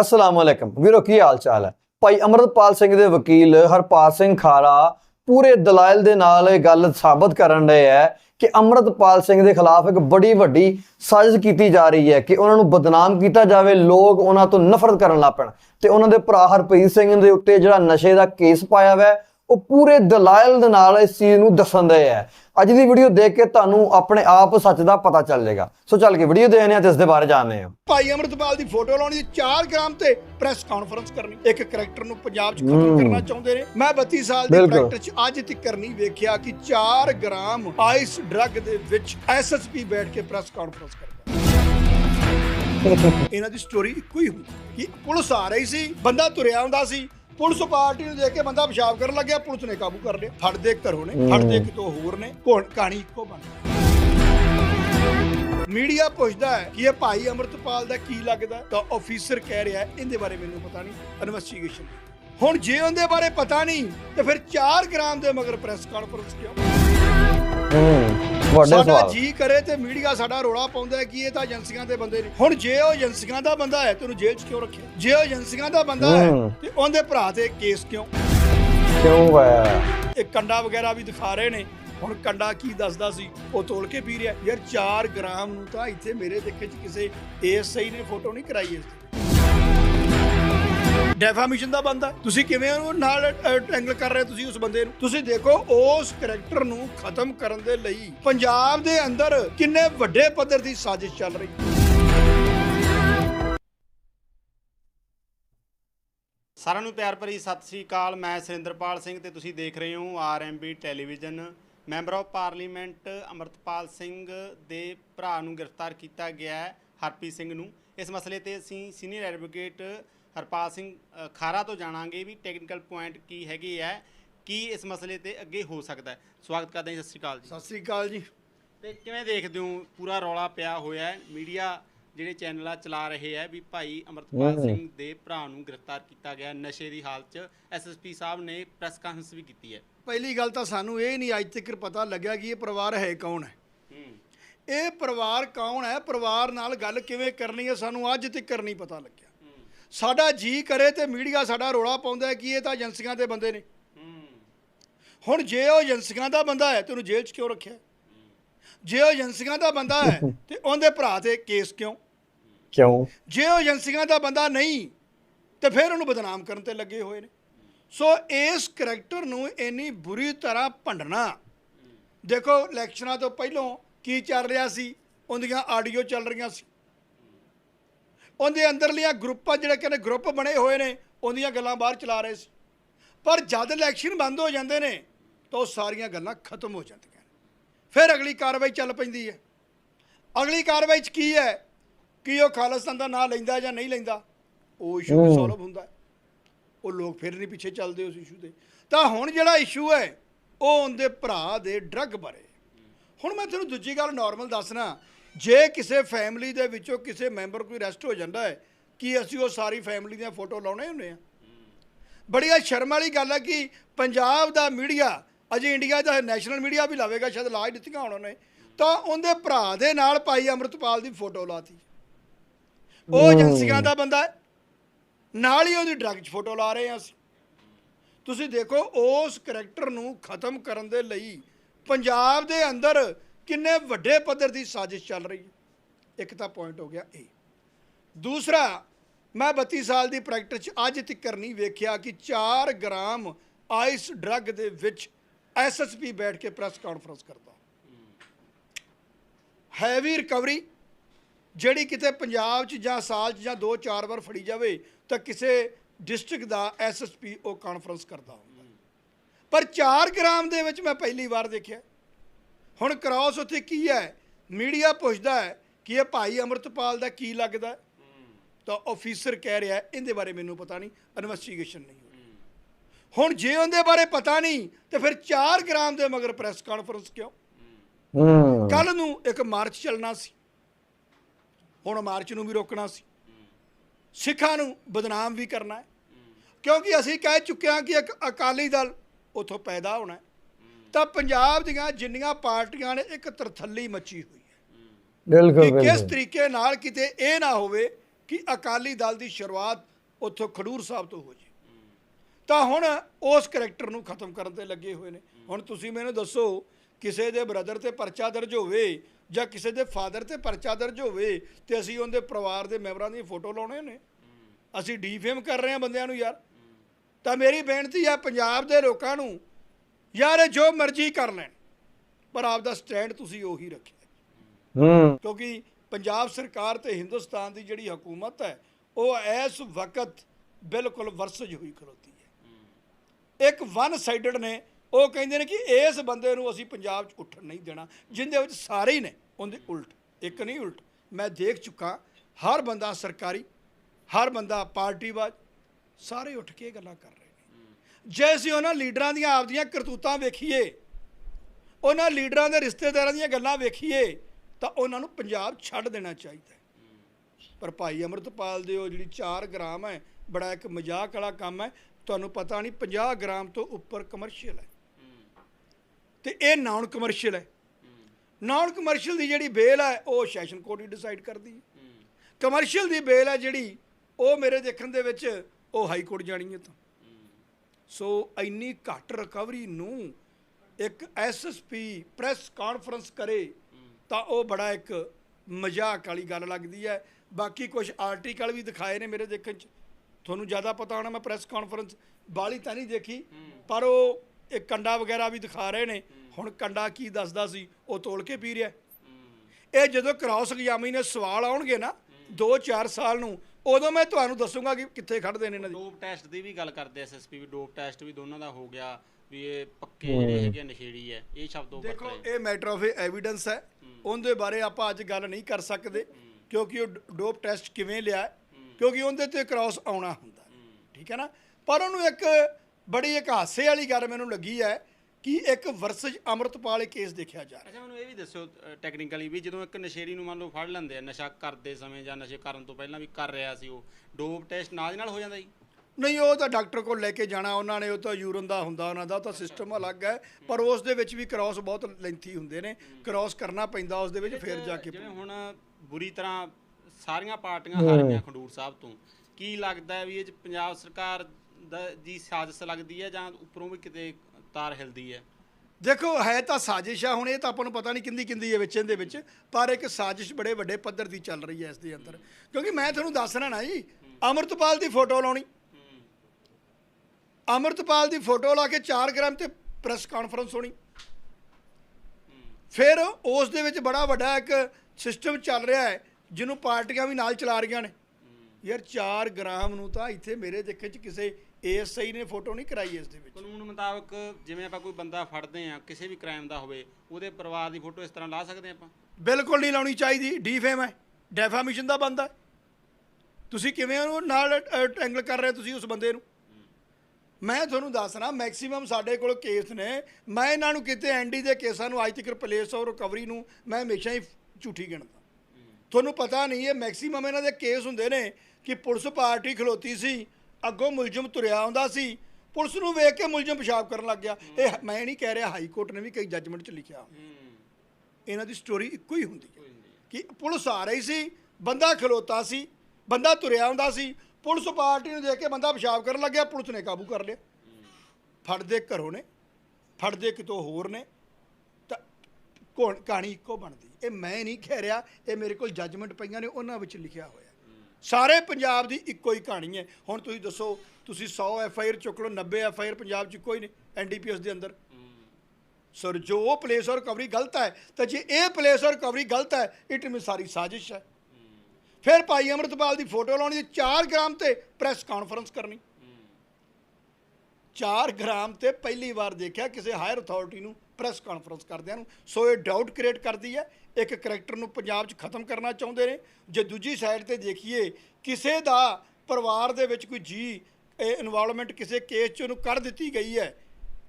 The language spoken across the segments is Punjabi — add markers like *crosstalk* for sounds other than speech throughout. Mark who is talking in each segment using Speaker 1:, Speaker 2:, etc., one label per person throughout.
Speaker 1: ਅਸਲਾਮ ਵਾਲੇਕਮ ਵੀਰੋ, ਕੀ ਹਾਲ ਚਾਲ ਹੈ? ਭਾਈ ਅਮਰਤਪਾਲ ਸਿੰਘ ਦੇ ਵਕੀਲ ਹਰਪਾਲ ਸਿੰਘ ਖਾਰਾ ਪੂਰੇ ਦਲਾਇਲ ਦੇ ਨਾਲ ਇਹ ਗੱਲ ਸਾਬਤ ਕਰਨ ਰਹੇ ਹੈ ਕਿ ਅਮਰਤਪਾਲ ਸਿੰਘ ਦੇ ਖਿਲਾਫ ਇੱਕ ਬੜੀ ਵੱਡੀ ਸਾਜ਼ਿਸ਼ ਕੀਤੀ ਜਾ ਰਹੀ ਹੈ ਕਿ ਉਹਨਾਂ ਨੂੰ ਬਦਨਾਮ ਕੀਤਾ ਜਾਵੇ, ਲੋਕ ਉਹਨਾਂ ਤੋਂ ਨਫ਼ਰਤ ਕਰਨ ਲੱਗ ਪੈਣ। ਤੇ ਉਹਨਾਂ ਦੇ ਭਰਾ ਹਰਪ੍ਰੀਤ ਸਿੰਘ ਦੇ ਉੱਤੇ ਜਿਹੜਾ ਨਸ਼ੇ ਦਾ ਕੇਸ ਪਾਇਆ ਹੋਇਆ ਉਹ ਪੂਰੇ ਦਲਾਇਲ ਦੇ ਨਾਲ ਇਸ ਚੀਜ਼ ਨੂੰ ਦੱਸਣ ਦੇ ਹੈ ਅੱਜ ਦੀ ਵੀਡੀਓ ਦੇਖ ਕੇ ਤੁਹਾਨੂੰ ਆਪਣੇ ਆਪ ਸੱਚ ਦਾ ਪਤਾ ਚੱਲ ਜਾਏਗਾ। ਸੋ ਚੱਲ ਕੇ ਵੀਡੀਓ ਦੇਖਦੇ ਹਾਂ ਤੇ ਇਸ ਦੇ ਬਾਰੇ ਜਾਣਦੇ ਹਾਂ
Speaker 2: ਭਾਈ ਅਮਰਤਪਾਲ ਦੀ ਫੋਟੋ ਲਾਉਣੀ ਤੇ 4 ਗ੍ਰਾਮ ਤੇ ਪ੍ਰੈਸ ਕਾਨਫਰੰਸ ਕਰਨੀ। ਇੱਕ ਕਰੈਕਟਰ ਨੂੰ ਪੰਜਾਬ 'ਚ ਖਤਮ। ਕਰਨਾ ਚਾਹੁੰਦੇ ਨੇ। ਮੈਂ 32 ਸਾਲ ਦੀ। ਪ੍ਰੈਕਟਿਸ 'ਚ ਅੱਜ ਤੱਕ ਨਹੀਂ ਵੇਖਿਆ ਕਿ 4 ਗ੍ਰਾਮ ਆਈਸ ਡਰੱਗ ਦੇ ਵਿੱਚ ਐਸਐਸਪੀ ਬੈਠ ਕੇ ਪ੍ਰੈਸ ਕਾਨਫਰੰਸ ਕਰਦਾ। *laughs* ਇਹਨਾਂ ਦੀ ਸਟੋਰੀ ਇੱਕੋ ਹੀ ਹੁੰਦੀ। ਕਿ ਪੁਲਿਸ ਆ ਰਹੀ ਸੀ ਬੰਦਾ ਤੁਰਿਆ ਆਉਂਦਾ ਸੀ ਪੁਲਿਸ ਪਾਰਟੀ ਨੂੰ ਦੇਖ ਕੇ ਬੰਦਾ ਪਿਸ਼ਾਬ ਕਰਨ ਲੱਗਿਆ ਪੁਲਿਸ ਨੇ ਕਾਬੂ ਕਰ ਲਿਆ। ਫੜਦੇ ਘਰੋਂ ਨੇ ਫੜਦੇ ਕਿਤੋਂ ਹੋਰ ਨੇ ਕੋਣ ਕਹਾਣੀ ਇੱਕੋ ਬਣ ਮੀਡੀਆ ਪੁੱਛਦਾ ਹੈ ਕਿ ਇਹ ਭਾਈ ਅਮਰਤਪਾਲ ਦਾ ਕੀ ਲੱਗਦਾ? ਤਾਂ ਆਫੀਸਰ ਕਹਿ ਰਿਹਾ ਇਹਦੇ ਬਾਰੇ ਮੈਨੂੰ ਪਤਾ ਨਹੀਂ ਇਨਵੈਸਟੀਗੇਸ਼ਨ ਹੁਣ ਜੇ ਉਹਦੇ ਬਾਰੇ ਪਤਾ ਨਹੀਂ ਤੇ ਫਿਰ 4 ਗ੍ਰਾਮ ਦੇ ਮਗਰ ਪ੍ਰੈਸ ਕਾਨਫਰੰਸ ਕਿਉਂ? ਸਾਡਾ
Speaker 1: ਸਵਾਲ।
Speaker 2: ਜੀ ਕਰੇ ਤੇ ਮੀਡੀਆ ਸਾਡਾ ਰੋਲਾ ਪਾਉਂਦਾ ਹੈ ਕਿ ਇਹ ਤਾਂ ਏਜੰਸੀਆਂ ਦੇ ਬੰਦੇ ਨੇ ਹੁਣ ਜੇ ਉਹ ਏਜੰਸੀਆਂ ਦਾ ਬੰਦਾ ਹੈ ਤੇ ਉਹਨੂੰ ਜੇਲ੍ਹ 'ਚ ਕਿਉਂ ਰੱਖਿਆ? ਜੇ ਉਹ ਏਜੰਸੀਆਂ ਦਾ ਬੰਦਾ ਹੈ
Speaker 1: ਹੂੰ।
Speaker 2: ਤੇ ਉਹਦੇ ਭਰਾ ਤੇ ਕੇਸ ਕਿਉਂ?
Speaker 1: ਕਿਉਂ ਹੋਇਆ?
Speaker 2: ਇਹ ਕੰਡਾ ਵਗੈਰਾ ਵੀ ਦਿਖਾ ਰਹੇ ਨੇ। ਹੁਣ ਕੰਡਾ ਕੀ ਦੱਸਦਾ ਸੀ? ਉਹ ਤੋਲ ਕੇ ਪੀ ਰਿਹਾ। ਯਾਰ 4 ਗ੍ਰਾਮ ਨੂੰ ਤਾਂ ਇੱਥੇ ਮੇਰੇ ਦੇਖੇ ਚ ਕਿਸੇ ਏਐਸਆਈ ਨੇ ਫੋਟੋ ਨਹੀਂ ਕਰਾਈ ਇਸ ਡੈਫਾਮੇਸ਼ਨ ਦਾ ਬੰਦਾ ਤੁਸੀਂ ਕਿਵੇਂ ਉਹਨੂੰ ਨਾਲ ਟੈਂਗਲ ਕਰ ਰਹੇ ਤੁਸੀਂ ਉਸ ਬੰਦੇ ਨੂੰ? ਤੁਸੀਂ ਦੇਖੋ, ਉਸ ਕਰੈਕਟਰ ਨੂੰ ਖਤਮ ਕਰਨ ਦੇ ਲਈ ਪੰਜਾਬ ਦੇ ਅੰਦਰ ਕਿੰਨੇ ਵੱਡੇ ਪੱਧਰ ਦੀ ਸਾਜ਼ਿਸ਼ ਚੱਲ ਰਹੀ ਹੈ।
Speaker 3: ਸਾਰਿਆਂ ਨੂੰ ਪਿਆਰ ਭਰੀ ਸਤਿ ਸ੍ਰੀ ਅਕਾਲ। ਮੈਂ ਸੁਰਿੰਦਰਪਾਲ ਸਿੰਘ ਤੇ ਤੁਸੀਂ ਦੇਖ ਰਹੇ ਹੋ RMB television. Member of parliament Amritpal Singh ਦੇ ਭਰਾ ਨੂੰ ਗ੍ਰਿਫਤਾਰ ਕੀਤਾ ਗਿਆ ਹੈ ਹਰਪ੍ਰੀਤ ਸਿੰਘ ਨੂੰ। ਇਸ ਮਸਲੇ ਤੇ ਅਸੀਂ ਸੀਨੀਅਰ ਐਡਵੋਕੇਟ ਹਰਪਾਲ ਸਿੰਘ ਖਾਰਾ ਤੋਂ ਜਾਣਾਂਗੇ ਵੀ ਟੈਕਨੀਕਲ ਪੁਆਇੰਟ ਕੀ ਹੈਗੇ ਹੈ ਕੀ ਇਸ ਮਸਲੇ ਤੇ ਅੱਗੇ ਹੋ ਸਕਦਾ ਸਵਾਗਤ ਕਰਦੇ ਹਾਂ ਜੀ, ਸਤਿ ਸ੍ਰੀ ਅਕਾਲ ਜੀ।
Speaker 2: ਸਤਿ ਸ੍ਰੀ ਅਕਾਲ ਜੀ।
Speaker 3: ਤੇ ਕਿਵੇਂ ਦੇਖਦੇ ਹੋ? ਪੂਰਾ ਰੌਲਾ ਪਿਆ ਹੋਇਆ ਹੈ। ਮੀਡੀਆ ਜਿਹੜੇ ਚੈਨਲਾਂ ਚਲਾ ਰਹੇ ਹੈ ਵੀ ਭਾਈ ਅਮਰਤਪਾਲ। ਸਿੰਘ ਦੇ ਭਰਾ ਨੂੰ ਗ੍ਰਿਫਤਾਰ ਕੀਤਾ ਗਿਆ ਨਸ਼ੇ ਦੀ ਹਾਲਤ 'ਚ ਐਸਐਸਪੀ ਸਾਹਿਬ ਨੇ ਪ੍ਰੈਸ ਕਾਨਫਰੰਸ ਵੀ ਕੀਤੀ ਹੈ।
Speaker 2: ਪਹਿਲੀ ਗੱਲ ਤਾਂ ਸਾਨੂੰ ਇਹ ਨਹੀਂ ਅੱਜ ਤੱਕ ਪਤਾ ਲੱਗਿਆ ਕਿ ਇਹ ਪਰਿਵਾਰ ਹੈ ਕੌਣ ਹੈ। ਇਹ ਪਰਿਵਾਰ ਕੌਣ ਹੈ? ਪਰਿਵਾਰ ਨਾਲ ਗੱਲ ਕਿਵੇਂ ਕਰਨੀ ਹੈ ਸਾਨੂੰ ਅੱਜ ਤੱਕ ਨਹੀਂ ਪਤਾ ਲੱਗਿਆ। ਸਾਡਾ ਜੀ ਕਰੇ ਤੇ ਮੀਡੀਆ ਸਾਡਾ ਰੋਲਾ ਪਾਉਂਦਾ ਕਿ ਇਹ ਤਾਂ ਏਜੰਸੀਆਂ ਦੇ ਬੰਦੇ ਨੇ। ਹੁਣ ਜੇ ਉਹ ਏਜੰਸੀਆਂ ਦਾ ਬੰਦਾ ਹੈ ਤੇ ਉਹਨੂੰ ਜੇਲ੍ਹ 'ਚ ਕਿਉਂ ਰੱਖਿਆ? ਜੇ ਉਹ ਏਜੰਸੀਆਂ ਦਾ ਬੰਦਾ ਹੈ *laughs* ਤੇ ਉਹਦੇ ਭਰਾ ਤੇ ਕੇਸ ਕਿਉਂ?
Speaker 1: ਕਿਉਂ?
Speaker 2: ਜੇ ਉਹ ਏਜੰਸੀਆਂ ਦਾ ਬੰਦਾ ਨਹੀਂ ਤੇ ਫਿਰ ਉਹਨੂੰ ਬਦਨਾਮ ਕਰਨ ਤੇ ਲੱਗੇ ਹੋਏ ਨੇ। ਸੋ ਇਸ ਕਰੈਕਟਰ ਨੂੰ ਇੰਨੀ ਬੁਰੀ ਤਰ੍ਹਾਂ ਭੰਡਣਾ। ਦੇਖੋ ਇਲੈਕਸ਼ਨਾਂ ਤੋਂ ਪਹਿਲਾਂ ਕੀ ਚੱਲ ਰਿਹਾ ਸੀ? ਉਹਦੀਆਂ ਆਡੀਓ ਚੱਲ ਰਹੀਆਂ ਸੀ। ਉਹਦੇ ਅੰਦਰਲੀਆਂ ਗਰੁੱਪਾਂ ਜਿਹੜੇ ਕਹਿੰਦੇ ਗਰੁੱਪ ਬਣੇ ਹੋਏ ਨੇ ਉਹਦੀਆਂ ਗੱਲਾਂ ਬਾਹਰ ਚਲਾ ਰਹੇ ਸੀ। ਪਰ ਜਦ ਇਲੈਕਸ਼ਨ ਬੰਦ ਹੋ ਜਾਂਦੇ ਨੇ ਤਾਂ ਉਹ ਸਾਰੀਆਂ ਗੱਲਾਂ ਖਤਮ ਹੋ ਜਾਂਦੀਆਂ ਨੇ। ਫਿਰ ਅਗਲੀ ਕਾਰਵਾਈ ਚੱਲ ਪੈਂਦੀ ਹੈ। ਅਗਲੀ ਕਾਰਵਾਈ 'ਚ ਕੀ ਹੈ? ਕਿ ਉਹ ਖਾਲਿਸਤਾਨ ਦਾ ਨਾਂ ਲੈਂਦਾ ਜਾਂ ਨਹੀਂ ਲੈਂਦਾ? ਉਹ ਇਸ਼ੂ ਵੀ। ਸੋਲਵ ਹੁੰਦਾ। ਉਹ ਲੋਕ ਫਿਰ ਨਹੀਂ ਪਿੱਛੇ ਚੱਲਦੇ ਉਸ ਇਸ਼ੂ ਦੇ। ਤਾਂ ਹੁਣ ਜਿਹੜਾ ਇਸ਼ੂ ਹੈ ਉਹ ਉਹਦੇ ਭਰਾ ਦੇ ਡਰੱਗ ਬਾਰੇ। ਹੁਣ ਮੈਂ ਤੁਹਾਨੂੰ ਦੂਜੀ ਗੱਲ ਨਾਰਮਲ ਦੱਸਣਾ। ਜੇ ਕਿਸੇ ਫੈਮਿਲੀ ਦੇ ਵਿੱਚੋਂ ਕਿਸੇ ਮੈਂਬਰ ਕੋਈ ਅਰੈਸਟ ਹੋ ਜਾਂਦਾ ਹੈ ਕੀ ਅਸੀਂ ਉਹ ਸਾਰੀ ਫੈਮਿਲੀ ਦੀਆਂ ਫੋਟੋ ਲਾਉਣੇ ਹੁੰਦੇ ਆ? ਬੜੀ ਆ ਸ਼ਰਮ ਵਾਲੀ ਗੱਲ ਹੈ ਕਿ ਪੰਜਾਬ ਦਾ ਮੀਡੀਆ ਅਜੇ ਇੰਡੀਆ ਦਾ ਨੈਸ਼ਨਲ ਮੀਡੀਆ ਵੀ ਲਾਵੇਗਾ ਸ਼ਾਇਦ ਲਾਜ ਦਿੱਤੀਆਂ ਹੋਣ ਉਹਨੇ। ਤਾਂ ਉਹਦੇ ਭਰਾ ਦੇ ਨਾਲ ਭਾਈ ਅਮਰਤਪਾਲ ਦੀ ਫੋਟੋ ਲਾਤੀ। ਉਹ ਏਜੰਸੀਆਂ ਦਾ ਬੰਦਾ ਨਾਲ ਹੀ ਉਹਦੀ ਡਰੱਗ 'ਚ ਫੋਟੋ ਲਾ ਰਹੇ ਹਾਂ ਅਸੀਂ। ਤੁਸੀਂ ਦੇਖੋ ਉਸ ਕਰੈਕਟਰ ਨੂੰ ਖਤਮ ਕਰਨ ਦੇ ਲਈ ਪੰਜਾਬ ਦੇ ਅੰਦਰ ਕਿੰਨੇ ਵੱਡੇ ਪੱਧਰ ਦੀ ਸਾਜ਼ਿਸ਼ ਚੱਲ ਰਹੀ ਹੈ। ਇੱਕ ਤਾਂ ਪੁਆਇੰਟ ਹੋ ਗਿਆ ਇਹ ਦੂਸਰਾ, ਮੈਂ 32 ਸਾਲ ਦੀ ਪ੍ਰੈਕਟਿਸ 'ਚ ਅੱਜ ਤੱਕ ਨਹੀਂ ਵੇਖਿਆ ਕਿ 4 ਗ੍ਰਾਮ ਆਈਸ ਡਰੱਗ ਦੇ ਵਿੱਚ ਐਸਐਸਪੀ ਬੈਠ ਕੇ ਪ੍ਰੈਸ ਕਾਨਫਰੰਸ ਕਰਦਾ। ਹੈਵੀ ਰਿਕਵਰੀ ਜਿਹੜੀ ਕਿਤੇ ਪੰਜਾਬ 'ਚ ਜਾਂ ਸਾਲ 'ਚ ਜਾਂ 2-4 ਵਾਰ ਫੜੀ ਜਾਵੇ ਤਾਂ ਕਿਸੇ ਡਿਸਟ੍ਰਿਕਟ ਦਾ ਐਸਐਸਪੀ ਉਹ ਕਾਨਫਰੰਸ ਕਰਦਾ ਹੁੰਦਾ। ਪਰ 4 ਗ੍ਰਾਮ ਦੇ ਵਿੱਚ ਮੈਂ ਪਹਿਲੀ ਵਾਰ ਦੇਖਿਆ। ਹੁਣ ਕ੍ਰਾਸ ਉੱਥੇ ਕੀ ਹੈ? ਮੀਡੀਆ ਪੁੱਛਦਾ ਹੈ ਕਿ ਇਹ ਭਾਈ ਅਮਰਤਪਾਲ ਦਾ ਕੀ ਲੱਗਦਾ? ਤਾਂ ਆਫੀਸਰ ਕਹਿ ਰਿਹਾ ਇਹਦੇ ਬਾਰੇ ਮੈਨੂੰ ਪਤਾ ਨਹੀਂ ਇਨਵੈਸਟੀਗੇਸ਼ਨ ਨਹੀਂ ਹੁਣ ਜੇ ਉਹਦੇ ਬਾਰੇ ਪਤਾ ਨਹੀਂ ਤੇ ਫਿਰ 4 ਗ੍ਰਾਮ ਦੇ ਮਗਰ ਪ੍ਰੈਸ ਕਾਨਫਰੰਸ ਕਿਉਂ? ਕੱਲ ਨੂੰ ਇੱਕ ਮਾਰਚ ਚੱਲਣਾ ਸੀ। ਹੁਣ ਮਾਰਚ ਨੂੰ ਵੀ ਰੋਕਣਾ ਸੀ। ਸਿੱਖਾਂ ਨੂੰ ਬਦਨਾਮ ਵੀ ਕਰਨਾ ਹੈ। ਕਿਉਂਕਿ ਅਸੀਂ ਕਹਿ ਚੁੱਕੇ ਹਾਂ ਕਿ ਇੱਕ ਅਕਾਲੀ ਦਲ ਉਥੋਂ ਪੈਦਾ ਹੋਣਾ ਹੈ। ਤਾਂ ਪੰਜਾਬ ਦੀਆਂ ਜਿੰਨੀਆਂ ਪਾਰਟੀਆਂ ਨੇ ਇੱਕ ਤਰਥੱਲੀ ਮੱਚੀ ਹੋਈ ਹੈ।
Speaker 1: ਬਿਲਕੁਲ
Speaker 2: ਕਿ ਕਿਸ ਤਰੀਕੇ ਨਾਲ ਕਿਤੇ ਇਹ ਨਾ ਹੋਵੇ ਕਿ ਅਕਾਲੀ ਦਲ ਦੀ ਸ਼ੁਰੂਆਤ ਉੱਥੋਂ ਖਡੂਰ ਸਾਹਿਬ ਤੋਂ ਹੋ ਜੇ। ਤਾਂ ਹੁਣ ਉਸ ਕਰੈਕਟਰ ਨੂੰ ਖਤਮ ਕਰਨ ਤੇ ਲੱਗੇ ਹੋਏ ਨੇ। ਹੁਣ ਤੁਸੀਂ ਮੈਨੂੰ ਦੱਸੋ ਕਿਸੇ ਦੇ ਬ੍ਰਦਰ ਤੇ ਪਰਚਾ ਦਰਜ ਹੋਵੇ ਜਾਂ ਕਿਸੇ ਦੇ ਫਾਦਰ ਤੇ ਪਰਚਾ ਦਰਜ ਹੋਵੇ ਤੇ ਅਸੀਂ ਉਹਦੇ ਪਰਿਵਾਰ ਦੇ ਮੈਂਬਰਾਂ ਦੀ ਫੋਟੋ ਲਾਉਣੇ ਨੇ? ਅਸੀਂ ਡੀਫੇਮ ਕਰ ਰਹੇ ਹਾਂ ਬੰਦਿਆਂ ਨੂੰ ਯਾਰ। ਤਾਂ ਮੇਰੀ ਬੇਨਤੀ ਹੈ ਪੰਜਾਬ ਦੇ ਲੋਕਾਂ ਨੂੰ ਯਾਰ ਇਹ ਜੋ ਮਰਜ਼ੀ ਕਰ ਲੈਣ ਪਰ ਆਪ ਦਾ ਸਟੈਂਡ ਤੁਸੀਂ ਉਹੀ ਰੱਖਿਆ।
Speaker 1: ਹੂੰ।
Speaker 2: ਕਿਉਂਕਿ ਪੰਜਾਬ ਸਰਕਾਰ ਤੇ ਹਿੰਦੁਸਤਾਨ ਦੀ ਜਿਹੜੀ ਹਕੂਮਤ ਹੈ ਉਹ ਇਸ ਵਕਤ ਬਿਲਕੁਲ ਵਰਸਜ ਹੋਈ ਖਲੋਤੀ ਹੈ। ਇੱਕ ਵਨ ਸਾਈਡਡ ਨੇ ਉਹ ਕਹਿੰਦੇ ਨੇ ਕਿ ਇਸ ਬੰਦੇ ਨੂੰ ਅਸੀਂ ਪੰਜਾਬ 'ਚ ਉੱਠਣ ਨਹੀਂ ਦੇਣਾ ਜਿੰਦੇ ਵਿੱਚ ਸਾਰੇ ਹੀ ਨੇ ਉਹਦੇ ਉਲਟ ਇੱਕ ਨਹੀਂ ਉਲਟ ਮੈਂ ਦੇਖ ਚੁੱਕਾ ਹਰ ਬੰਦਾ ਸਰਕਾਰੀ ਹਰ ਬੰਦਾ ਪਾਰਟੀਵਾਦ ਸਾਰੇ ਉੱਠ ਕੇ ਗੱਲਾਂ ਕਰ ਜੇ ਅਸੀਂ ਉਹਨਾਂ ਲੀਡਰਾਂ ਦੀਆਂ ਆਪਦੀਆਂ ਕਰਤੂਤਾਂ ਵੇਖੀਏ ਉਹਨਾਂ ਲੀਡਰਾਂ ਦੇ ਰਿਸ਼ਤੇਦਾਰਾਂ ਦੀਆਂ ਗੱਲਾਂ ਵੇਖੀਏ ਤਾਂ ਉਹਨਾਂ ਨੂੰ ਪੰਜਾਬ ਛੱਡ ਦੇਣਾ ਚਾਹੀਦਾ ਪਰ ਭਾਈ ਅਮਰਤਪਾਲ ਦੇ ਉਹ ਜਿਹੜੀ 4 ਗ੍ਰਾਮ ਹੈ ਬੜਾ ਇੱਕ ਮਜ਼ਾਕ ਵਾਲਾ ਕੰਮ ਹੈ ਤੁਹਾਨੂੰ ਪਤਾ ਨਹੀਂ 50 ਗ੍ਰਾਮ ਤੋਂ ਉੱਪਰ ਕਮਰਸ਼ੀਅਲ ਹੈ। ਤੇ ਇਹ ਨਾਨ ਕਮਰਸ਼ੀਅਲ ਹੈ। ਨਾਨ ਕਮਰਸ਼ੀਅਲ ਦੀ ਜਿਹੜੀ ਬੇਲ ਹੈ ਉਹ ਸੈਸ਼ਨ ਕੋਰਟ ਹੀ ਡਿਸਾਈਡ ਕਰਦੀ ਹੈ। ਕਮਰਸ਼ੀਅਲ ਦੀ ਬੇਲ ਹੈ ਜਿਹੜੀ ਉਹ ਮੇਰੇ ਦੇਖਣ ਦੇ ਵਿੱਚ ਉਹ ਹਾਈ ਕੋਰਟ ਜਾਣੀ ਹੈ ਤਾਂ। ਸੋ ਇੰਨੀ ਘੱਟ ਰਿਕਵਰੀ ਨੂੰ ਇੱਕ ਐਸਐਸਪੀ ਪ੍ਰੈਸ ਕਾਨਫਰੰਸ ਕਰੇ, ਤਾਂ ਉਹ ਬੜਾ ਇੱਕ ਮਜ਼ਾਕ ਵਾਲੀ ਗੱਲ ਲੱਗਦੀ ਹੈ। ਬਾਕੀ ਕੁਝ ਆਰਟੀਕਲ ਵੀ ਦਿਖਾਏ ਨੇ ਮੇਰੇ ਦੇਖਣ ਚ। ਤੁਹਾਨੂੰ ਜ਼ਿਆਦਾ ਪਤਾ ਹੋਣਾ, ਮੈਂ ਪ੍ਰੈਸ ਕਾਨਫਰੰਸ ਬਾਲੀ ਤਾਂ ਨਹੀਂ ਦੇਖੀ, ਪਰ ਉਹ ਇਹ ਕੰਡਾ ਵਗੈਰਾ ਵੀ ਦਿਖਾ ਰਹੇ ਨੇ। ਹੁਣ ਕੰਡਾ ਕੀ ਦੱਸਦਾ ਸੀ, ਉਹ ਤੋਲ ਕੇ ਪੀ ਰਿਹਾ। ਇਹ ਜਦੋਂ ਕ੍ਰਾਸ ਐਗਜ਼ਾਮੀ ਨੇ ਸਵਾਲ ਆਉਣਗੇ ਨਾ 2-4 ਸਾਲ ਨੂੰ ਉਦੋਂ ਮੈਂ ਤੁਹਾਨੂੰ ਦੱਸੂਗਾ ਕਿ ਕਿੱਥੇ ਖੜਦੇ ਨੇ ਇਹਨਾਂ ਦੀ।
Speaker 3: ਡੋਪ ਟੈਸਟ ਦੀ ਵੀ ਗੱਲ ਕਰਦੇ ਐਸਐਸਪੀ ਵੀ ਡੋਪ ਟੈਸਟ ਵੀ ਦੋਨਾਂ ਦਾ ਹੋ ਗਿਆ ਵੀ ਇਹ ਪੱਕੇ ਜਿਹੜੇ ਹੈਗੇ ਨਸ਼ੇੜੀ ਹੈ ਇਹ ਸ਼ਬਦ ਉਹ
Speaker 2: ਦੇਖੋ ਇਹ ਮੈਟਰ ਆਫ ਐਵੀਡੈਂਸ ਹੈ। ਉਹਦੇ ਬਾਰੇ ਆਪਾਂ ਅੱਜ ਗੱਲ ਨਹੀਂ ਕਰ ਸਕਦੇ ਕਿਉਂਕਿ ਉਹ ਡੋਪ ਟੈਸਟ ਕਿਵੇਂ ਲਿਆ ਕਿਉਂਕਿ ਉਹਦੇ ਤੇ ਕ੍ਰਾਸ ਆਉਣਾ ਹੁੰਦਾ। ਠੀਕ ਹੈ ਨਾ? ਪਰ ਉਹਨੂੰ ਇੱਕ ਬੜੀ ਇੱਕ ਹਾਸੇ ਵਾਲੀ ਗੱਲ ਮੈਨੂੰ ਲੱਗੀ ਹੈ ਕਿ ਇੱਕ ਵਰਸਜ ਅਮਰਤਪਾਲ ਕੇਸ ਦੇਖਿਆ ਜਾ ਰਿਹਾ।
Speaker 3: ਅੱਛਾ ਮੈਨੂੰ ਇਹ ਵੀ ਦੱਸਿਓ ਟੈਕਨੀਕਲੀ ਵੀ ਜਦੋਂ ਇੱਕ ਨਸ਼ੇੜੀ ਨੂੰ ਮੰਨ ਲਓ ਫੜ ਲੈਂਦੇ ਆ ਨਸ਼ਾ ਕਰਦੇ ਸਮੇਂ ਜਾਂ ਨਸ਼ੇ ਕਰਨ ਤੋਂ ਪਹਿਲਾਂ ਵੀ ਕਰ ਰਿਹਾ ਸੀ ਉਹ ਡੋਪ ਟੈਸਟ ਨਾਲ ਦੀ ਨਾਲ ਹੋ ਜਾਂਦਾ ਜੀ?
Speaker 2: ਨਹੀਂ ਉਹ ਤਾਂ ਡਾਕਟਰ ਕੋਲ ਲੈ ਕੇ ਜਾਣਾ ਉਹਨਾਂ ਨੇ ਉਹ ਤਾਂ ਯੂਰਨ ਦਾ ਹੁੰਦਾ ਉਹਨਾਂ ਦਾ ਤਾਂ ਸਿਸਟਮ ਅਲੱਗ ਹੈ ਪਰ ਉਸ ਦੇ ਵਿੱਚ ਵੀ ਕ੍ਰਾਸ ਬਹੁਤ ਲੈਂਥੀ ਹੁੰਦੇ ਨੇ ਕ੍ਰਾਸ ਕਰਨਾ ਪੈਂਦਾ ਉਸ ਦੇ ਵਿੱਚ ਫਿਰ ਜਾ ਕੇ
Speaker 3: ਜਿਵੇਂ ਹੁਣ ਬੁਰੀ ਤਰ੍ਹਾਂ ਸਾਰੀਆਂ ਪਾਰਟੀਆਂ ਹਾਰ ਗਈਆਂ ਖੰਡੂਰ ਸਾਹਿਬ ਤੋਂ ਕੀ ਲੱਗਦਾ ਹੈ ਵੀ ਇਹ 'ਚ ਪੰਜਾਬ ਸਰਕਾਰ ਦਾ ਦੀ ਸਾਜ਼ਿਸ਼ ਲੱਗਦੀ ਹੈ ਜਾਂ ਉੱਪਰੋਂ ਵੀ ਕਿਤੇ ਤਾਰ ਹਿਲਦੀ ਹੈ।
Speaker 2: ਦੇਖੋ, ਹੈ ਤਾਂ ਸਾਜ਼ਿਸ਼ ਆ, ਹੁਣ ਇਹ ਤਾਂ ਆਪਾਂ ਨੂੰ ਪਤਾ ਨਹੀਂ ਕਿੰਦੀ ਕਿੰਦੀ ਹੈ ਵਿੱਚ, ਇਹਦੇ ਵਿੱਚ। ਪਰ ਇੱਕ ਸਾਜ਼ਿਸ਼ ਬੜੇ ਵੱਡੇ ਪੱਧਰ ਦੀ ਚੱਲ ਰਹੀ ਹੈ ਇਸ ਦੇ ਅੰਦਰ। ਕਿਉਂਕਿ ਮੈਂ ਤੁਹਾਨੂੰ ਦੱਸਣਾ ਨਾ ਜੀ, ਅਮਰਤਪਾਲ ਦੀ ਫੋਟੋ ਲਾਉਣੀ। ਅਮਰਤਪਾਲ ਦੀ ਫੋਟੋ ਲਾ ਕੇ 4 ਗ੍ਰਾਮ ਤੇ ਪ੍ਰੈਸ ਕਾਨਫਰੰਸ ਹੋਣੀ। ਫਿਰ ਉਸ ਦੇ ਵਿੱਚ ਬੜਾ ਵੱਡਾ ਇੱਕ ਸਿਸਟਮ ਚੱਲ ਰਿਹਾ ਹੈ, ਜਿਹਨੂੰ ਪਾਰਟੀਆਂ ਵੀ ਨਾਲ ਚਲਾ ਰਹੀਆਂ ਨੇ। ਯਾਰ 4 ਗ੍ਰਾਮ ਨੂੰ ਤਾਂ ਇੱਥੇ ਮੇਰੇ ਦੇਖੇ ਚ ਕਿਸੇ ਏਐਸਆਈ ਨੇ ਫੋਟੋ ਨਹੀਂ ਕਰਾਈ ਇਸ ਦੇ ਵਿੱਚ।
Speaker 3: ਕਾਨੂੰਨ ਮੁਤਾਬਕ ਜਿਵੇਂ ਆਪਾਂ ਕੋਈ ਬੰਦਾ ਫੜਦੇ ਆ ਕਿਸੇ ਵੀ ਕ੍ਰਾਈਮ ਦਾ ਹੋਵੇ ਉਹਦੇ ਪਰਿਵਾਰ ਦੀ ਫੋਟੋ ਇਸ ਤਰ੍ਹਾਂ ਲਾ ਸਕਦੇ ਆਪਾਂ?
Speaker 2: ਬਿਲਕੁਲ ਨਹੀਂ ਲਾਉਣੀ ਚਾਹੀਦੀ। ਡੀਫੇਮ ਹੈ। ਡੈਫਾਮੇਸ਼ਨ ਦਾ ਬੰਦਾ। ਤੁਸੀਂ ਕਿਵੇਂ ਉਹਨੂੰ ਨਾਲ ਟੈਂਗਲ ਕਰ ਰਹੇ ਤੁਸੀਂ ਉਸ ਬੰਦੇ ਨੂੰ? ਮੈਂ ਤੁਹਾਨੂੰ ਦੱਸਣਾ ਮੈਕਸਿਮਮ ਸਾਡੇ ਕੋਲ ਕੇਸ ਨੇ। ਮੈਂ ਇਹਨਾਂ ਨੂੰ ਕਿਤੇ ਐਨਡੀ ਦੇ ਕੇਸਾਂ ਨੂੰ ਅੱਜ ਤੱਕ ਪਲੇਸ ਔਰ ਰਿਕਵਰੀ ਨੂੰ ਮੈਂ ਹਮੇਸ਼ਾ ਹੀ ਝੂਠੀ ਗਿਣਦਾ। ਤੁਹਾਨੂੰ ਪਤਾ ਨਹੀਂ ਇਹ ਮੈਕਸਿਮਮ ਇਹਨਾਂ ਦੇ ਕੇਸ ਹੁੰਦੇ ਨੇ ਕਿ ਪੁਲਿਸ ਪਾਰਟੀ ਖਲੋਤੀ ਸੀ ਅੱਗੋਂ ਮੁਲਜ਼ਮ ਤੁਰਿਆ ਆਉਂਦਾ ਸੀ ਪੁਲਿਸ ਨੂੰ ਵੇਖ ਕੇ ਮੁਲਜ਼ਮ ਪਿਸ਼ਾਬ ਕਰਨ ਲੱਗ ਗਿਆ। ਇਹ ਮੈਂ ਨਹੀਂ ਕਹਿ ਰਿਹਾ ਹਾਈ ਕੋਰਟ ਨੇ ਵੀ ਕਈ ਜੱਜਮੈਂਟ 'ਚ ਲਿਖਿਆ ਇਹਨਾਂ ਦੀ ਸਟੋਰੀ ਇੱਕੋ ਹੀ ਹੁੰਦੀ ਹੈ ਕਿ ਪੁਲਿਸ ਆ ਰਹੀ ਸੀ ਬੰਦਾ ਖਲੋਤਾ ਸੀ ਬੰਦਾ ਤੁਰਿਆ ਹੁੰਦਾ ਸੀ ਪੁਲਿਸ ਪਾਰਟੀ ਨੂੰ ਦੇਖ ਕੇ ਬੰਦਾ ਪਿਸ਼ਾਬ ਕਰਨ ਲੱਗਿਆ ਪੁਲਿਸ ਨੇ ਕਾਬੂ ਕਰ ਲਿਆ। ਫੜਦੇ ਘਰੋਂ ਨੇ ਫੜਦੇ ਕਿਤੋਂ ਹੋਰ ਨੇ ਤਾਂ ਕੋਣ ਕਹਾਣੀ ਇੱਕੋ ਬਣਦੀ। ਇਹ ਮੈਂ ਨਹੀਂ ਕਹਿ ਰਿਹਾ ਇਹ ਮੇਰੇ ਕੋਲ ਜੱਜਮੈਂਟ ਪਈਆਂ ਨੇ ਉਹਨਾਂ ਵਿੱਚ ਲਿਖਿਆ ਹੋਇਆ। ਸਾਰੇ ਪੰਜਾਬ ਦੀ ਇੱਕੋ ਹੀ ਕਹਾਣੀ ਹੈ। ਹੁਣ ਤੁਸੀਂ ਦੱਸੋ, ਤੁਸੀਂ 100 ਐਫ ਆਈ ਆਰ ਚੁੱਕ ਲਓ 90 ਐਫ ਆਈ ਆਰ ਪੰਜਾਬ 'ਚ ਕੋਈ ਨਹੀਂ ਐਨਡੀਪੀਐਸ ਦੇ ਅੰਦਰ। ਸਰ, ਜੋ ਉਹ ਪਲੇਸ ਔਰ ਰਿਕਵਰੀ ਗਲਤ ਹੈ, ਤਾਂ ਜੇ ਇਹ ਪਲੇਸ ਔਰ ਰਿਕਵਰੀ ਗਲਤ ਹੈ ਇਟ ਮੀ ਸਾਰੀ ਸਾਜ਼ਿਸ਼ ਹੈ। ਫਿਰ ਭਾਈ ਅਮਰਤਪਾਲ ਦੀ ਫੋਟੋ ਲਾਉਣੀ ਤੇ 4 ਗ੍ਰਾਮ ਤੇ ਪ੍ਰੈਸ ਕਾਨਫਰੰਸ ਕਰਨੀ। 4 ਗ੍ਰਾਮ ਤੇ ਪਹਿਲੀ ਵਾਰ ਦੇਖਿਆ ਕਿਸੇ ਹਾਇਰ ਅਥਾਰਟੀ ਨੂੰ ਪ੍ਰੈਸ ਕਾਨਫਰੰਸ ਕਰਦਿਆਂ ਨੂੰ। ਸੋ ਇਹ ਡਾਊਟ ਕ੍ਰੀਏਟ ਕਰਦੀ ਹੈ ਇੱਕ ਕਰੈਕਟਰ ਨੂੰ ਪੰਜਾਬ 'ਚ ਖਤਮ ਕਰਨਾ ਚਾਹੁੰਦੇ ਨੇ। ਜੇ ਦੂਜੀ ਸਾਈਡ ਤੇ ਦੇਖੀਏ, ਕਿਸੇ ਦਾ ਪਰਿਵਾਰ ਦੇ ਵਿੱਚ ਕੋਈ ਜੀ ਇਨਵੋਲਵਮੈਂਟ ਕਿਸੇ ਕੇਸ 'ਚ ਉਹਨੂੰ ਕਰ ਦਿੱਤੀ ਗਈ ਹੈ,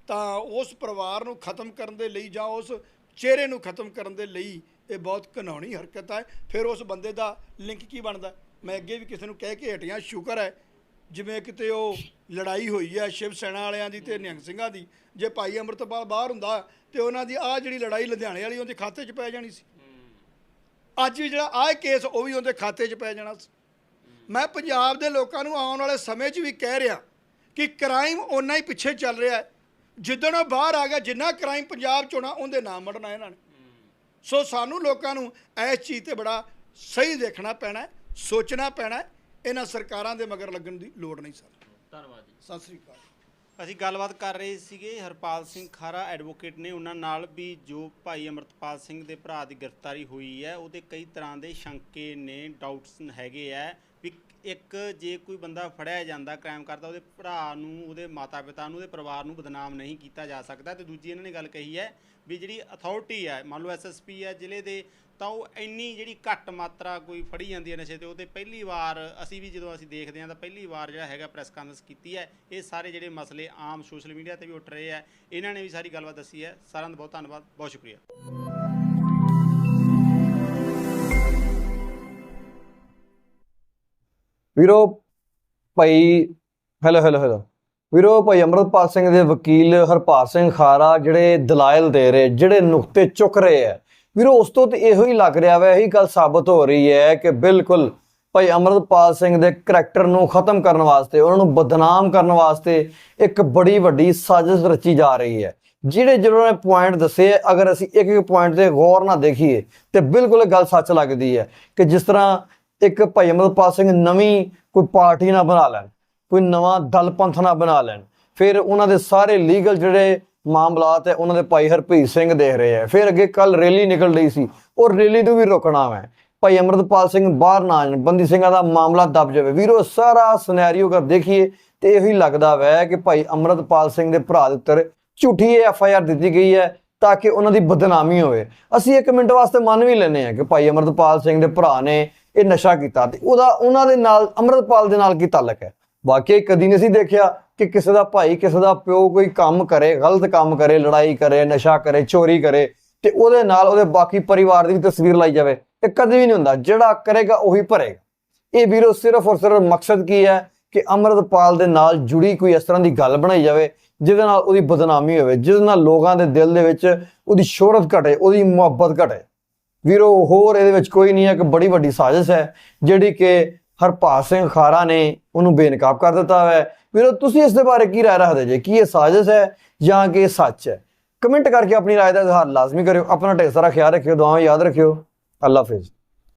Speaker 2: ਤਾਂ ਉਸ ਪਰਿਵਾਰ ਨੂੰ ਖਤਮ ਕਰਨ ਦੇ ਲਈ ਜਾਂ ਉਸ ਚਿਹਰੇ ਨੂੰ ਖਤਮ ਕਰਨ ਦੇ ਲਈ ਇਹ ਬਹੁਤ ਘਿਨਾਉਣੀ ਹਰਕਤ ਹੈ। ਫਿਰ ਉਸ ਬੰਦੇ ਦਾ ਲਿੰਕ ਕੀ ਬਣਦਾ? ਮੈਂ ਅੱਗੇ ਵੀ ਕਿਸੇ ਨੂੰ ਕਹਿ ਕੇ ਹਟਿਆ, ਸ਼ੁਕਰ ਹੈ, ਜਿਵੇਂ ਕਿਤੇ ਉਹ ਲੜਾਈ ਹੋਈ ਹੈ ਸ਼ਿਵ ਸੈਨਾ ਵਾਲਿਆਂ ਦੀ ਤੇ ਨਿਹੰਗ ਸਿੰਘਾਂ ਦੀ। ਜੇ ਭਾਈ ਅੰਮ੍ਰਿਤਪਾਲ ਬਾਹਰ ਹੁੰਦਾ ਤੇ ਉਹਨਾਂ ਦੀ ਆਹ ਜਿਹੜੀ ਲੜਾਈ ਲੁਧਿਆਣੇ ਵਾਲੀ, ਉਹਦੇ ਖਾਤੇ 'ਚ ਪੈ ਜਾਣੀ ਸੀ। ਅੱਜ ਵੀ ਜਿਹੜਾ ਆਹ ਕੇਸ ਉਹ ਵੀ ਉਹਦੇ ਖਾਤੇ 'ਚ ਪੈ ਜਾਣਾ ਸੀ। ਮੈਂ ਪੰਜਾਬ ਦੇ ਲੋਕਾਂ ਨੂੰ ਆਉਣ ਵਾਲੇ ਸਮੇਂ 'ਚ ਵੀ ਕਹਿ ਰਿਹਾ ਕਿ ਕ੍ਰਾਈਮ ਓਨਾ ਹੀ ਪਿੱਛੇ ਚੱਲ ਰਿਹਾ ਹੈ। ਜਿੱਦਣ ਉਹ ਬਾਹਰ ਆ ਗਿਆ ਜਿੰਨਾ ਕ੍ਰਾਈਮ ਪੰਜਾਬ 'ਚ ਹੋਣਾ ਉਹਦੇ ਨਾਮ ਮੜਨਾ ਇਹਨਾਂ ਨੇ। ਸੋ ਸਾਨੂੰ ਲੋਕਾਂ ਨੂੰ ਇਸ ਚੀਜ਼ ਤੇ ਬੜਾ ਸਹੀ ਦੇਖਣਾ ਪੈਣਾ ਸੋਚਣਾ ਪੈਣਾ ਇਹਨਾਂ ਸਰਕਾਰਾਂ ਦੇ ਮਗਰ ਲੱਗਣ ਦੀ ਲੋੜ ਨਹੀਂ ਸਰ।
Speaker 3: ਧੰਨਵਾਦ ਜੀ।
Speaker 2: ਸਤਿ ਸ੍ਰੀ ਅਕਾਲ।
Speaker 3: ਅਸੀਂ ਗੱਲਬਾਤ ਕਰ ਰਹੇ ਸੀਗੇ, ਹਰਪਾਲ ਸਿੰਘ ਖਾਰਾ ਐਡਵੋਕੇਟ ਨੇ ਉਹਨਾਂ ਨਾਲ ਵੀ ਜੋ ਭਾਈ ਅਮਰਤਪਾਲ ਸਿੰਘ ਦੇ ਭਰਾ ਦੀ ਗ੍ਰਿਫਤਾਰੀ ਹੋਈ ਹੈ, ਉਹਦੇ ਕਈ ਤਰ੍ਹਾਂ ਦੇ ਸ਼ੰਕੇ ਨੇ ਡਾਊਟਸ ਹੈਗੇ ਆ ਇੱਕ ਜੇ ਕੋਈ ਬੰਦਾ ਫੜਿਆ ਜਾਂਦਾ ਕ੍ਰਾਈਮ ਕਰਦਾ, ਉਹਦੇ ਭਰਾ ਨੂੰ, ਉਹਦੇ ਮਾਤਾ-ਪਿਤਾ ਨੂੰ, ਉਹਦੇ ਪਰਿਵਾਰ ਨੂੰ ਬਦਨਾਮ ਨਹੀਂ ਕੀਤਾ ਜਾ ਸਕਦਾ ਤੇ ਦੂਜੀ ਇਹਨਾਂ ਨੇ ਗੱਲ ਕਹੀ ਹੈ ਵੀ ਜਿਹੜੀ ਅਥਾਰਟੀ ਹੈ, ਮੰਨ ਲਓ ਐਸਐਸਪੀ ਹੈ ਜ਼ਿਲ੍ਹੇ ਦੇ, ਤਾਂ ਉਹ ਇੰਨੀ ਜਿਹੜੀ ਘੱਟ ਮਾਤਰਾ ਕੋਈ ਫੜੀ ਜਾਂਦੀ ਹੈ ਨਸ਼ੇ ਤੇ, ਉਹ ਤੇ ਪਹਿਲੀ ਵਾਰ ਅਸੀਂ ਵੀ ਜਦੋਂ ਅਸੀਂ ਦੇਖਦੇ ਹਾਂ ਤਾਂ ਪਹਿਲੀ ਵਾਰ ਜਿਹੜਾ ਹੈਗਾ ਪ੍ਰੈਸ ਕਾਨਫਰੰਸ ਕੀਤੀ ਹੈ। ਇਹ ਸਾਰੇ ਜਿਹੜੇ ਮਸਲੇ ਆਮ ਸੋਸ਼ਲ ਮੀਡੀਆ ਤੇ ਵੀ ਉੱਠ ਰਹੇ ਆ ਇਹਨਾਂ ਨੇ ਵੀ ਸਾਰੀ ਗੱਲਬਾਤ ਦੱਸੀ ਹੈ। ਸਾਰਿਆਂ ਦਾ ਬਹੁਤ ਧੰਨਵਾਦ, ਬਹੁਤ ਸ਼ੁਕਰੀਆ।
Speaker 1: ਵੀਰੋ ਭਾਈ ਹੈਲੋ ਹੈਲੋ ਹੈਲੋ ਵੀਰੋ ਭਾਈ ਅਮਰਤਪਾਲ ਸਿੰਘ ਦੇ ਵਕੀਲ ਹਰਪਾਲ ਸਿੰਘ ਖਾਰਾ ਜਿਹੜੇ ਦਲਾਇਲ ਦੇ ਰਹੇ, ਜਿਹੜੇ ਨੁਕਤੇ ਚੁੱਕ ਰਹੇ ਆ ਵੀਰੋ, ਉਸ ਤੋਂ ਤੇ ਇਹੋ ਹੀ ਲੱਗ ਰਿਹਾ ਵਾ, ਇਹੀ ਗੱਲ ਸਾਬਤ ਹੋ ਰਹੀ ਹੈ ਕਿ ਬਿਲਕੁਲ ਭਾਈ ਅਮਰਤਪਾਲ ਸਿੰਘ ਦੇ ਕਰੈਕਟਰ ਨੂੰ ਖਤਮ ਕਰਨ ਵਾਸਤੇ, ਉਹਨਾਂ ਨੂੰ ਬਦਨਾਮ ਕਰਨ ਵਾਸਤੇ ਇੱਕ ਬੜੀ ਵੱਡੀ ਸਾਜ਼ਿਸ਼ ਰਚੀ ਜਾ ਰਹੀ ਹੈ। ਜਿਹੜੇ ਜਿਹੜੇ ਨੇ ਪੁਆਇੰਟ ਦੱਸੇ ਅਗਰ ਅਸੀਂ ਇੱਕ ਇੱਕ ਪੁਆਇੰਟ ਤੇ ਗੌਰ ਨਾਲ ਦੇਖੀਏ, ਤੇ ਬਿਲਕੁਲ ਇਹ ਗੱਲ ਸੱਚ ਲੱਗਦੀ ਹੈ ਕਿ ਜਿਸ ਤਰ੍ਹਾਂ ਇੱਕ ਭਾਈ ਅਮਰਪਾਲ ਸਿੰਘ ਨਵੀਂ ਕੋਈ ਪਾਰਟੀ ਨਾ ਬਣਾ ਲੈਣ, ਕੋਈ ਨਵਾਂ ਦਲ ਪੰਥ ਨਾ ਬਣਾ ਲੈਣ। ਫਿਰ ਉਹਨਾਂ ਦੇ ਸਾਰੇ ਲੀਗਲ ਜਿਹੜੇ ਮਾਮਲਾਤ ਹੈ ਉਹਨਾਂ ਦੇ ਭਾਈ ਹਰਪ੍ਰੀਤ ਸਿੰਘ ਦੇਖ ਰਹੇ ਹੈ ਫਿਰ ਅੱਗੇ ਕੱਲ ਰੈਲੀ ਨਿਕਲ ਰਹੀ ਸੀ। ਉਹ ਰੈਲੀ ਨੂੰ ਵੀ ਰੋਕਣਾ ਹੈ ਭਾਈ ਅਮਰਪਾਲ ਸਿੰਘ ਬਾਹਰ ਨਾ ਆਣ ਬੰਦੀ ਸਿੰਘਾਂ ਦਾ ਮਾਮਲਾ ਦਬ ਜਾਵੇ। ਵੀਰੋ, ਸਾਰਾ ਸਿਨੈਰੀਓ ਕਰ ਦੇਖੀਏ ਤੇ ਇਹੀ ਲੱਗਦਾ ਵੈ ਕਿ ਭਾਈ ਅਮਰਪਾਲ ਸਿੰਘ ਦੇ ਭਰਾ ਦੇ ਉੱਤੇ ਝੂਠੀ ਐਫ ਆਈ ਆਰ ਦਿੱਤੀ ਗਈ ਹੈ ਤਾਂ ਕਿ ਉਹਨਾਂ ਦੀ ਬਦਨਾਮੀ ਹੋਵੇ। ਅਸੀਂ ਇੱਕ ਮਿੰਟ ਵਾਸਤੇ ਮੰਨ ਵੀ ਲੈਨੇ ਆ ਕਿ ਭਾਈ ਅਮਰਪਾਲ ਸਿੰਘ ਦੇ ਭਰਾ ਨੇ ਇਹ ਨਸ਼ਾ ਕੀਤਾ ਤੇ ਉਹਦਾ, ਉਹਨਾਂ ਦੇ ਨਾਲ ਅਮਰਪਾਲ ਦੇ ਨਾਲ ਕੀ ਤਾਲਕ ਹੈ? ਵਾਕਈ ਕਦੀ ਨਹੀਂ ਸੀ ਦੇਖਿਆ ਕਿ ਕਿਸੇ ਦਾ ਭਾਈ, ਕਿਸੇ ਦਾ ਪਿਓ ਕੋਈ ਕੰਮ ਕਰੇ, ਗਲਤ ਕੰਮ ਕਰੇ, ਲੜਾਈ ਕਰੇ, ਨਸ਼ਾ ਕਰੇ, ਚੋਰੀ ਕਰੇ ਤੇ ਉਹਦੇ ਨਾਲ ਉਹਦੇ ਬਾਕੀ ਪਰਿਵਾਰ ਦੀ ਵੀ ਤਸਵੀਰ ਲਾਈ ਜਾਵੇ, ਇਹ ਕਦੇ ਵੀ ਨਹੀਂ ਹੁੰਦਾ। ਜਿਹੜਾ ਕਰੇਗਾ, ਉਹੀ ਭਰੇਗਾ। ਇਹ ਵੀਰੋ, ਸਿਰਫ ਔਰ ਸਿਰਫ ਮਕਸਦ ਕੀ ਹੈ ਕਿ ਅਮਰਤਪਾਲ ਦੇ ਨਾਲ ਜੁੜੀ ਕੋਈ ਇਸ ਤਰ੍ਹਾਂ ਦੀ ਗੱਲ ਬਣਾਈ ਜਾਵੇ, ਜਿਹਦੇ ਨਾਲ ਉਹਦੀ ਬਦਨਾਮੀ ਹੋਵੇ, ਜਿਹਦੇ ਨਾਲ ਲੋਕਾਂ ਦੇ ਦਿਲ ਦੇ ਵਿੱਚ ਉਹਦੀ ਸ਼ੋਹਰਤ ਘਟੇ, ਉਹਦੀ ਮੁਹੱਬਤ ਘਟੇ। ਵੀਰੋ, ਹੋਰ ਇਹਦੇ ਵਿੱਚ ਕੋਈ ਨਹੀਂ ਹੈ ਕਿ ਬੜੀ ਵੱਡੀ ਸਾਜ਼ਿਸ਼ ਹੈ, ਜਿਹੜੀ ਕਿ ਹਰਪਾਲ ਸਿੰਘ ਖਾਰਾ ਨੇ ਉਹਨੂੰ ਬੇਨਕਾਬ ਕਰ ਦਿੱਤਾ ਹੈ। ਵੀਰੋ, ਤੁਸੀਂ ਇਸ ਦੇ ਬਾਰੇ ਕੀ ਰਾਏ ਰੱਖਦੇ ਜੇ? ਕੀ ਇਹ ਸਾਜ਼ਿਸ਼ ਹੈ ਜਾਂ ਕਿ ਇਹ ਸੱਚ ਹੈ? ਕਮੈਂਟ ਕਰਕੇ ਆਪਣੀ ਰਾਏ ਦਾ ਇਜ਼ਹਾਰ ਲਾਜ਼ਮੀ ਕਰਿਓ, ਆਪਣਾ ਢੇਰ ਸਾਰਾ ਖਿਆਲ ਰੱਖਿਓ, ਦੁਆਵਾਂ ਯਾਦ ਰੱਖਿਓ। ਅੱਲਾ ਹਾਫਿਜ਼।